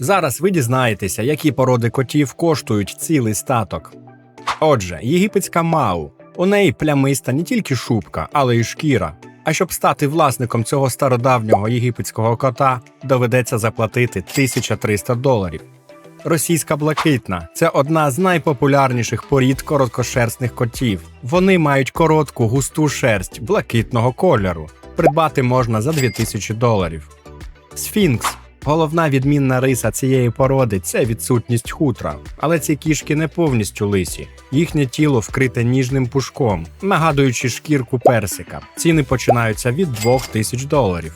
Зараз ви дізнаєтеся, які породи котів коштують цілий статок. Отже, єгипетська мау. У неї плямиста не тільки шубка, але й шкіра. А щоб стати власником цього стародавнього єгипетського кота, доведеться заплатити 1300 доларів. Російська блакитна це одна з найпопулярніших порід короткошерстних котів. Вони мають коротку густу шерсть блакитного кольору. Придбати можна за 2000 доларів. Сфінкс. Головна відмінна риса цієї породи це відсутність хутра, але ці кішки не повністю лисі. Їхнє тіло вкрите ніжним пушком, нагадуючи шкірку персика. Ціни починаються від 2000 доларів.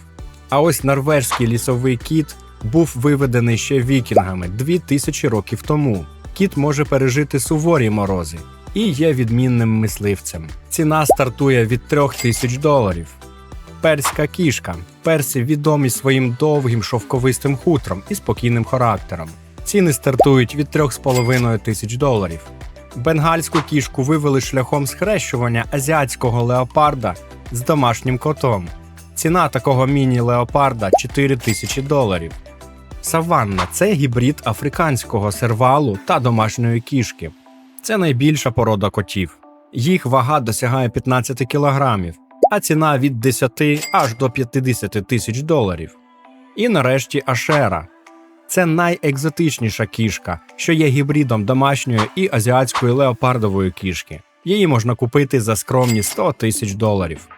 А ось норвежський лісовий кіт був виведений ще вікінгами 2000 років тому. Кіт може пережити суворі морози і є відмінним мисливцем. Ціна стартує від 3000 доларів. Перська кішка. Перси відомі своїм довгим шовковистим хутром і спокійним характером. Ціни стартують від 3,5 тисяч доларів. Бенгальську кішку вивели шляхом схрещування азіатського леопарда з домашнім котом. Ціна такого міні-леопарда 4 тисячі доларів. Саванна це гібрид африканського сервалу та домашньої кішки. Це найбільша порода котів. Їх вага досягає 15 кілограмів, а ціна від 10 аж до 50 тисяч доларів. І нарешті Ашера. Це найекзотичніша кішка, що є гібридом домашньої і азіатської леопардової кішки. Її можна купити за скромні 100 тисяч доларів.